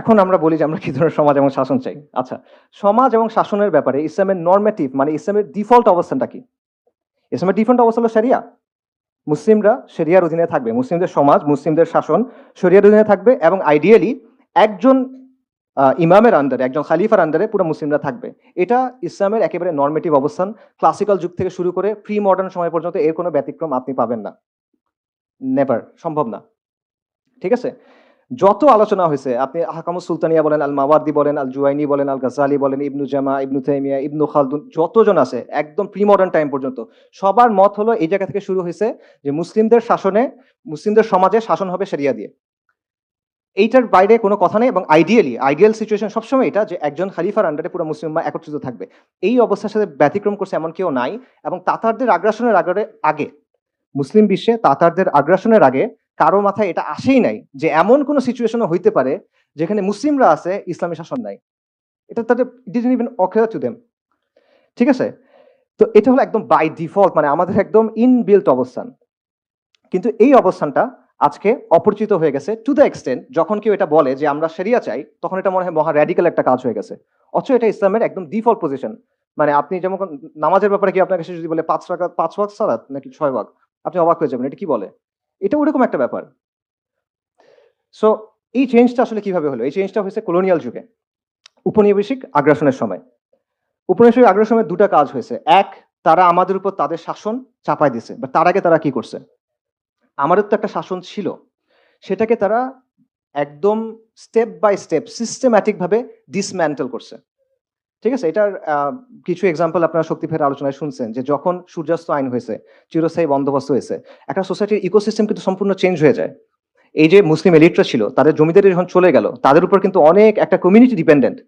এখন আমরা বলি যে আমরা কি ধরনের সমাজ এবং শাসন চাই। আচ্ছা সমাজ এবং শাসনের ব্যাপারে ইসলামের নর্মেটিভ মানে ইসলামের ডিফল্ট অবস্থানটা কি? ইসলামের ডিফল্ট অবস্থা হলো শরিয়া মুসলিমরা শরিয়ার অধীনে থাকবে। মুসলিমদের সমাজ, মুসলিমদের শাসন শরিয়ার অধীনে থাকবে এবং আইডিয়ালি একজন ইমামের আন্ডারে একজন খালিফার আন্ডারে পুরো মুসলিমরা থাকবে। এটা ইসলামের একেবারে নর্মেটিভ অবস্থান। ক্লাসিক্যাল যুগ থেকে শুরু করে প্রি মডার্ন সময় পর্যন্ত এর কোনো ব্যতিক্রম আপনি পাবেন না। নেভার সম্ভব না। ঠিক আছে? যত আলোচনা হয়েছে, আপনি হাকামুস সুলতানিয়া বলেন আল মাওয়ার্দি বলেন আল জুয়াইনি বলেন আল গাজালি বলেন, ইবনু জামা, ইবনু তাইমিয়া, ইবনু খালদুন, যতজন আছে, একদম প্রি মডার্ন টাইম পর্যন্ত, সবার মত হলো এই জায়গা থেকে শুরু হয়েছে যে মুসলিমদের শাসনে, মুসলিমদের সমাজে শাসন হবে সেরিয়া দিয়ে। এইটার বাইরে কোনো কথা নেই এবং আইডিয়ালি আইডিয়াল সিচুয়েশন সবসময় এটা যে একজন খালিফার আন্ডারে পুরো মুসলিম উম্মাহ একত্রিত থাকবে। এই অবস্থার সাথে ব্যতিক্রম করছে এমন কেউ নাই এবং তাতারদের আগ্রাসনের আগে আগে, মুসলিম বিশ্বে তাতারদের আগ্রাসনের আগে কারও মাথায় এটা আসেই নাই যে এমন কোনো সিচুয়েশনও হইতে পারে যেখানে মুসলিমরা আছে, ইসলামী শাসন নাই। এটা তাদের didn't even care to them ঠিক আছে? তো এটা হলো একদম বাই ডিফল্ট মানে আমাদের একদম ইনবিল্ট অবস্থান। কিন্তু এই অবস্থানটা আজকে অপরিচিত হয়ে গেছে টু দ্য এক্সটেন্ট যখন কেউ এটা বলে যে আমরা সেরিয়া চাই, তখন এটা মনে হয় মহা র্যাডিক্যাল একটা কাজ হয়ে গেছে। অথচ এটা ইসলামের একদম ডিফল্ট পজিশন মানে আপনি যেমন নামাজের ব্যাপারে কি আপনার কাছে যদি বলে পাঁচ পাঁচ ওয়াক সালাত, নাকি ছয় ওয়াক আপনি অবাক হয়ে যাবেন, এটা কি বলে? এটা ওরকম একটা ব্যাপার। সো এই চেঞ্জটা আসলে কীভাবে হলো? এই চেঞ্জটা হয়েছে কলোনিয়াল যুগে। উপনিবেশিক আগ্রাসনের সময়। উপনিবেশিক আগ্রাসনের দুটা কাজ হয়েছে। এক, তারা আমাদের উপর তাদের শাসন চাপাই দিছে। বা তার আগে তারা কি করছে? আমাদের তো একটা শাসন ছিল। সেটাকে তারা একদম স্টেপ বাই স্টেপ সিস্টেম্যাটিক ভাবে ডিসম্যান্টেল করছে। ঠিক আছে? এটার কিছু এক্সাম্পল আপনারা শক্তি ফের আলোচনায় শুনছেন যে যখন সূর্যাস্ত আইন হয়েছে, চিরস্থায়ী বন্দোবস্ত হয়েছে, একটা সোসাইটির ইকোসিস্টেম কিন্তু সম্পূর্ণ চেঞ্জ হয়ে যায়। এই যে মুসলিম এলিটরা ছিল, তাদের জমিদারি যখন চলে গেল, তাদের উপর কিন্তু অনেক একটা কমিউনিটি ডিপেন্ডেন্ট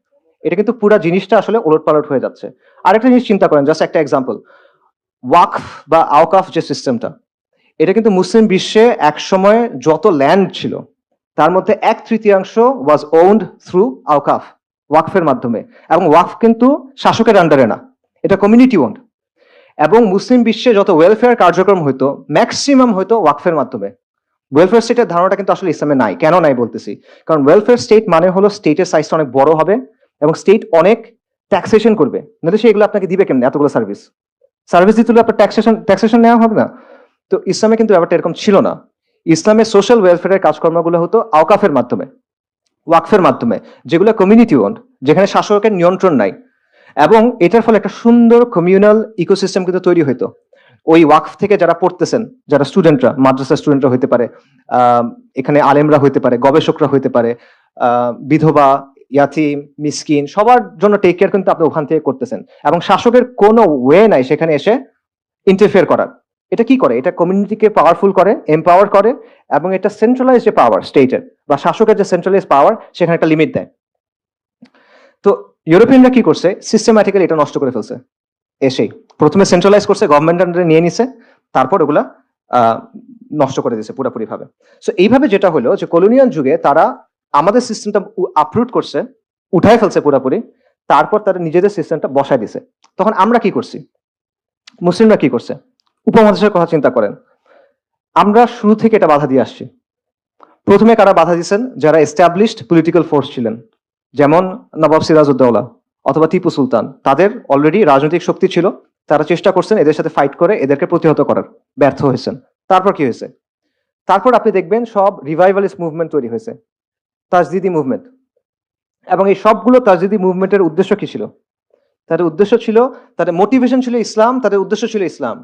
এটা কিন্তু পুরো জিনিসটা আসলে ওলট পালট হয়ে যাচ্ছে। আরেকটা জিনিস চিন্তা করেন জাস্ট একটা এক্সাম্পল ওয়াকফ বা আওকাফ যে সিস্টেমটা এটা কিন্তু মুসলিম বিশ্বে একসময় যত ল্যান্ড ছিল, তার মধ্যে এক তৃতীয়াংশ ওয়াজ ওন্ড থ্রু আওকাফ। ওয়াকফের মাধ্যমে। এবং ওয়াকফ কিন্তু শাসকের আন্ডারে না। এটা কমিউনিটি ওন্ড এবং মুসলিম বিশ্বে যত ওয়েলফেয়ার কার্যক্রম হইতো ম্যাক্সিমাম হয়তো ওয়াকফের মাধ্যমে। ওয়েলফেয়ার স্টেটের ধারণাটা কিন্তু আসলে ইসলামে নাই। কেন নাই বলতেছি? কারণ ওয়েলফেয়ার স্টেট মানে হলো স্টেটের সাইজটা অনেক বড় হবে এবং স্টেট অনেক ট্যাক্সেশন করবে। নাহলে সে এগুলো আপনাকে দিবে কেমন? এতগুলো সার্ভিস সার্ভিস দিতে হলে আপনার ট্যাক্সেশন ট্যাক্সেশন নেওয়া হবে না। তো ইসলামে কিন্তু ব্যাপারটা এরকম ছিল না। ইসলামে সোশ্যাল ওয়েলফেয়ারের কাজকর্মগুলো হতো আওকাফের মাধ্যমে। ওয়াকফের মাধ্যমে, যেগুলো কমিউনিটি ওন্ড যেখানে শাসকের নিয়ন্ত্রণ নাই। এবং এটার ফলে একটা সুন্দর কমিউনাল ইকোসিস্টেম কিন্তু তৈরি হইতো। ওই ওয়াকফ থেকে যারা পড়তেছেন, যারা স্টুডেন্টরা মাদ্রাসা স্টুডেন্টরা হইতে পারে এখানে আলেমরা হইতে পারে, গবেষকরা হইতে পারে বিধবা, ইয়াতিম, মিসকিন, সবার জন্য টেক কেয়ার কিন্তু আপনি ওখান থেকে করতেছেন। এবং শাসকের কোনো ওয়ে নাই সেখানে এসে ইন্টারফেয়ার করার। এটা কি করে? এটা কমিউনিটিকে পাওয়ারফুল করে এম্পাওয়ার করে, এবং এটা সেন্ট্রালাইজ যে পাওয়ার স্টেটের বা শাসকের যে সেন্ট্রালাইজ পাওয়ার সেখানে একটা লিমিট দেয়। তো ইউরোপিয়ানরা কি করছে? সিস্টেম্যাটিক্যালি এটা নষ্ট করে ফেলছে। এসেই। প্রথমে সেন্ট্রালাইজ করছে গভর্নমেন্ট আন্ডারে নিয়ে নিছে, তারপর ওগুলা নষ্ট করে দিয়েছে পুরোপুরি ভাবে সো এইভাবে যেটা হলো যে কলোনিয়াল যুগে তারা আমাদের সিস্টেমটা আপরুট করছে, উঠায় ফেলছে পুরোপুরি, তারপর তারা নিজেদের সিস্টেমটা বসায় দিছে। তখন আমরা কি করছি? মুসলিমরা কি করছে? উপমহাদেশের কথা চিন্তা করেন। আমরা শুরু থেকে এটা বাধা দিয়ে আসছি। প্রথমে কারা বাধা দিয়েছেন? যারা এস্টাবলিশড পলিটিক্যাল ফোর্স ছিলেন, যেমন নবাব সিরাজউদ্দৌলা অথবা টিপু সুলতান। তাদের অলরেডি রাজনৈতিক শক্তি ছিল। তারা চেষ্টা করছেন এদের সাথে ফাইট করে এদেরকে প্রতিহত করার। ব্যর্থ হয়েছেন। তারপর কি হয়েছে? তারপর আপনি দেখবেন সব রিভাইভালিস্ট মুভমেন্ট তৈরি হয়েছে। তাজদিদি মুভমেন্ট এবং এই সবগুলো তাজদিদি মুভমেন্টের উদ্দেশ্য কি ছিল? তাদের উদ্দেশ্য ছিল, তাদের মোটিভেশন ছিল ইসলাম, তাদের উদ্দেশ্য ছিল ইসলাম।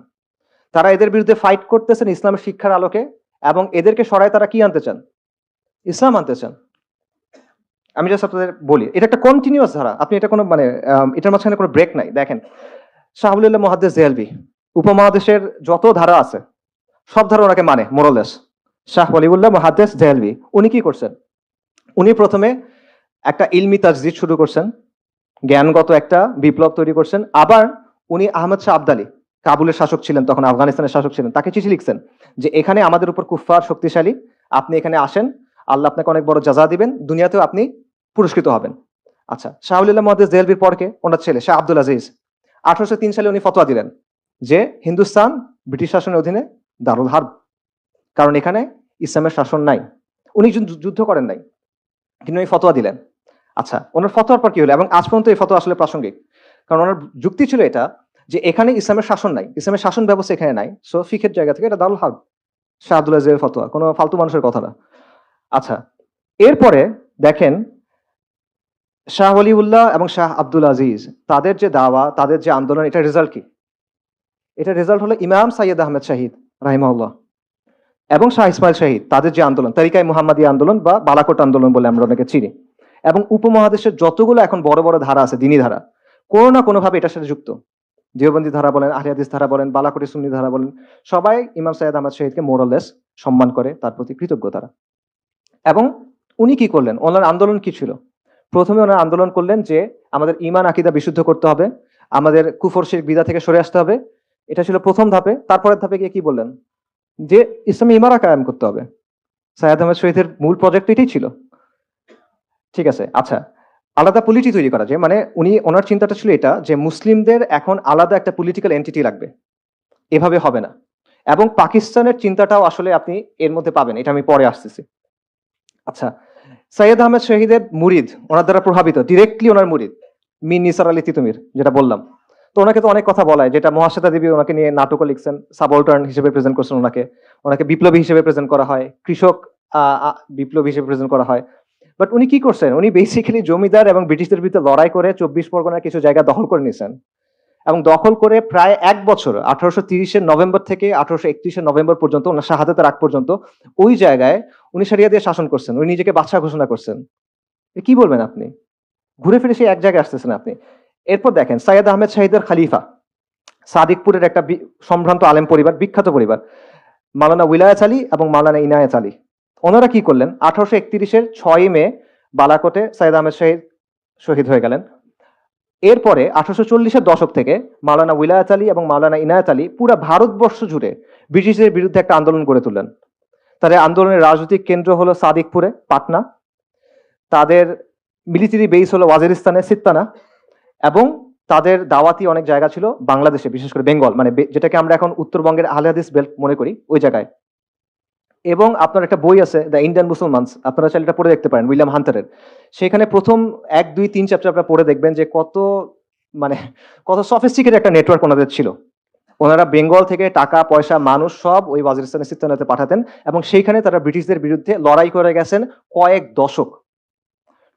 তারা এদের বিরুদ্ধে ফাইট করতেছেন ইসলামের শিক্ষার আলোকে এবং এদেরকে সরায় তারা কি আনতে চান? ইসলাম আনতে চান। আমি জাস্ট আপনাদের বলি, এটা একটা কন্টিনিউয়াস ধারা। আপনি এটা কোনো মানে এটার মাঝখানে কোনো ব্রেক নাই। দেখেন শাহুল্লাহ মহাদ্দেশ দেয়ালবি উপমহাদেশের যত ধারা আছে, সব ধারা ওনাকে মানে মোরলেস শাহ ওয়ালিউল্লাহ মহাদ্দেশ দেয়ালবি উনি কি করছেন? উনি প্রথমে একটা ইলমি তাজদিদ শুরু করছেন, জ্ঞানগত একটা বিপ্লব তৈরি করছেন। আবার উনি আহমদ শাহ আবদালি কাবুলের শাসক ছিলেন, তখন আফগানিস্তানের শাসক ছিলেন, তাকে চিঠি লিখছেন যে, এখানে আমাদের উপর কুফফার শক্তিশালী, আপনি এখানে আসেন, আল্লাহ আপনাকে অনেক বড় যাজা দিবেন, দুনিয়াতেও আপনি পুরস্কৃত হবেন। আচ্ছা শাহুল্লাহ মহাদেশ দেহলবির পরকে, ওনার ছেলে, শাহ আব্দুল আজিজ, আঠারোশো তিন সালে উনি ফতোয়া দিলেন যে, হিন্দুস্তান ব্রিটিশ শাসনের অধীনে দারুল হার্ব, কারণ এখানে ইসলামের শাসন নাই। উনি যুদ্ধ করেন নাই, কিন্তু উনি ফতোয়া দিলেন। আচ্ছা ওনার ফতোয়ার পর কি হলো? এবং আজ পর্যন্ত এই ফতোয়া আসলে প্রাসঙ্গিক, কারণ ওনার যুক্তি ছিল এটা যে এখানে ইসলামের শাসন নাই, ইসলামের শাসন ব্যবস্থা এখানে নাই। সো ফিখের জায়গা থেকে এটা দারুল হাক শাহ আব্দুল ফতোয়া, কোনো ফালতু মানুষের কথা না। আচ্ছা এরপরে দেখেন শাহ ওলিউল্লাহ এবং শাহ আব্দুল আজিজ, তাদের যে দাওয়া, তাদের যে আন্দোলন এটা রেজাল্ট কি? এটা রেজাল্ট হলো ইমাম সাইয়দ আহমেদ শাহিদ রাহিমাউল্লাহ এবং শাহ ইসমাইল শাহিদ, তাদের যে আন্দোলন, তারিকায় মুহাম্মাদী আন্দোলন বা বালাকোট আন্দোলন বলে আমরা অনেকে চিনি। এবং উপমহাদেশের যতগুলো এখন বড় বড় ধারা আছে, দিনী ধারা, কোনো না কোনোভাবে এটার সাথে যুক্ত। দেওবন্দি ধারা বলেন আহলিয়াদিস ধারা বলেন, বালাকোটি সুন্নি ধারা বলেন, সবাই ইমাম সৈয়দ আহমদ শহীদকে মোরালেস সম্মান করে, তার প্রতি কৃতজ্ঞ তারা। এবং উনি কি করলেন? ওনার আন্দোলন কি ছিল? প্রথমে ওনার আন্দোলন করলেন যে, আমাদের ইমান আকিদা বিশুদ্ধ করতে হবে, আমাদের কুফর শির বিদা থেকে সরে আসতে হবে, এটা ছিল প্রথম ধাপে। তারপরের ধাপে গিয়ে কি বললেন? যে, ইসলামী ইমারা কায়েম করতে হবে। সাইয়াদ আহমেদ শহীদের মূল প্রজেক্ট এটাই ছিল। ঠিক আছে আচ্ছা আলাদা পলিটি তৈরি করা যায় মানে উনি, ওনার চিন্তাটা ছিল এটা, যে মুসলিমদের এখন আলাদা একটা পলিটিক্যাল এন্টিটি লাগবে। এভাবে হবে না। এবং পাকিস্তানের চিন্তাটাও আসলে আপনি এর মধ্যে পাবেন, এটা আমি পরে আসতেছি। আচ্ছা সৈয়দ আহমেদ শহীদের মুরিদ, ওনার দ্বারা প্রভাবিত ডিরেক্টলি ওনার মুরিদ মিন নিসার আলী তিতুমির, যেটা বললাম। তো ওনাকে তো অনেক কথা বলায়, যেটা মহাশ্বেতা দেবী ওনাকে নিয়ে নাটকও লিখছেন সাবল্টার্ন হিসেবে প্রেজেন্ট করছেন ওনাকে। ওনাকে বিপ্লবী হিসেবে প্রেজেন্ট করা হয়, কৃষক বিপ্লবী হিসেবে প্রেজেন্ট করা হয়। বাট উনি কি করছেন? উনি বেসিক্যালি জমিদার এবং ব্রিটিশদের বিরুদ্ধে লড়াই করে চব্বিশ পরগনার কিছু জায়গা দখল করে নিয়েছেন। এবং দখল করে প্রায় এক বছর, আঠারোশো তিরিশের নভেম্বর থেকে আঠারোশো একত্রিশের নভেম্বর পর্যন্ত, ওনার শাহাদাতের আগ পর্যন্ত, ওই জায়গায় উনি সারিয়া দিয়ে শাসন করছেন। উনি নিজেকে বাদশাহ ঘোষণা করছেন। কি বলবেন আপনি? ঘুরে ফিরে সেই এক জায়গায় আসতেছেন আপনি। এরপর দেখেন, সাইয়দ আহমেদ শাহিদের খালিফা, সাদিকপুরের একটা সম্ভ্রান্ত আলেম পরিবার, বিখ্যাত পরিবার মালানা উইলায়াত আলী এবং মালানা ইনায়াত আলী। ওনারা কি করলেন? আঠারোশো একত্রিশের ছয়ই মে বালাকোটে সাইদ আহমেদ শাহিদ শহীদ হয়ে গেলেন। এরপরে আঠারোশো চল্লিশের দশক থেকে মাওলানা উইলায়াত আলী এবং মাওলানা ইনায়াত আলী পুরা ভারতবর্ষ জুড়ে ব্রিটিশদের বিরুদ্ধে একটা আন্দোলন গড়ে তুললেন। তাদের আন্দোলনের রাজনৈতিক কেন্দ্র হলো সাদিকপুরে, পাটনা। তাদের মিলিটারি বেস হলো ওয়াজিরিস্তানে, সিত্তানা। এবং তাদের দাওয়াতি অনেক জায়গা ছিল বাংলাদেশে, বিশেষ করে বেঙ্গল মানে যেটাকে আমরা এখন উত্তরবঙ্গের আহলে বেল্ট মনে করি, ওই জায়গায়। এবং আপনার একটা বই আছে দ্য ইন্ডিয়ান মুসলমানস আপনারা চাইলে এটা পড়ে দেখতে পারেন উইলিয়াম হান্টারের সেখানে প্রথম এক, দুই, তিন চ্যাপ্টার আপনারা পড়ে দেখবেন যে কত মানে কত সফিস্টিকেট একটা নেটওয়ার্ক ওনাদের ছিল। ওনারা বেঙ্গল থেকে টাকা, পয়সা, মানুষ সব ওই ওয়াজিরিস্তানের সিস্তানাতে পাঠাতেন এবং সেইখানে তারা ব্রিটিশদের বিরুদ্ধে লড়াই করে গেছেন কয়েক দশক।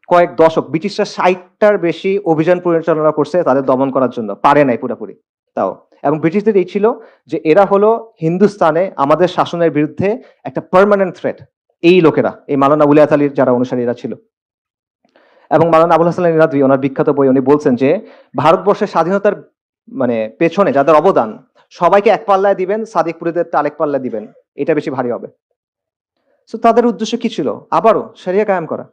কয়েক দশক। ব্রিটিশরা ষাটটার বেশি অভিযান পরিচালনা করছে তাদের দমন করার জন্য। পারে নাই পুরোপুরি, তাও। এবং ব্রিটিশদের এই ছিল যে এরা হলো হিন্দুস্তানে আমাদের শাসনের বিরুদ্ধে একটা পার্মানেন্ট থ্রেট এই লোকেরা, এই মালানা উলিয়াত আলীর যারা অনুসারীরা ছিল। এবং মালানা আবুল হাসান নিরাদবি ওনার বিখ্যাত বই, উনি বলছেন যে, ভারতবর্ষের স্বাধীনতার মানে পেছনে যাদের অবদান, সবাইকে এক পাল্লায় দিবেন সাদিকপুরীদের আরেক পাল্লায় দিবেন, এটা বেশি ভারী হবে। তাদের উদ্দেশ্য কি ছিল? আবারও সেরিয়া কায়েম করা।